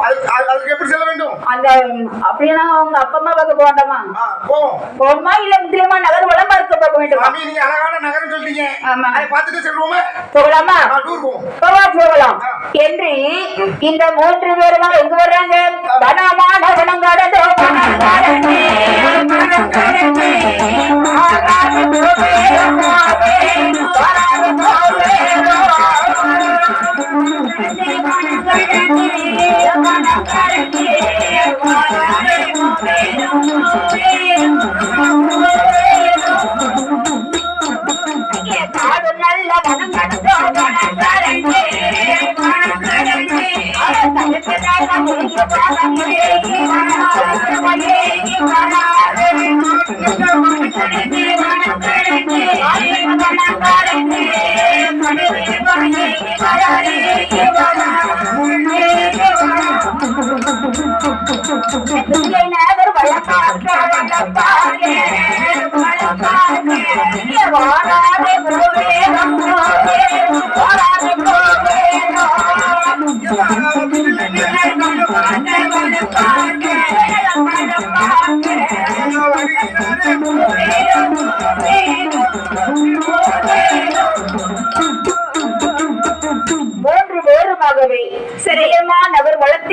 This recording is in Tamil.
அதுக்கு அது- அதுக்கு எப்படி செல்ல வேண்டும்? அந்த அப்படின்னா உங்க அப்பா அம்மா பார்க்க போவோம் போகணுமா இல்ல முக்கியமா நகர் வளமா இருக்க பார்க்க வேண்டுமா? நீங்க அழகான நகரம் ஆமா. அதை பார்த்துட்டு செல்வோமே. போகலாமா? போவா போகலாம். என்று இந்த மூன்று பேருமா எங்க வர்றாங்க? வனமான வனங்காடதே, காடு நல்ல வனங்காடதே, வனங்காடதே, ஆகவே சரியமானவர் வளர்த்து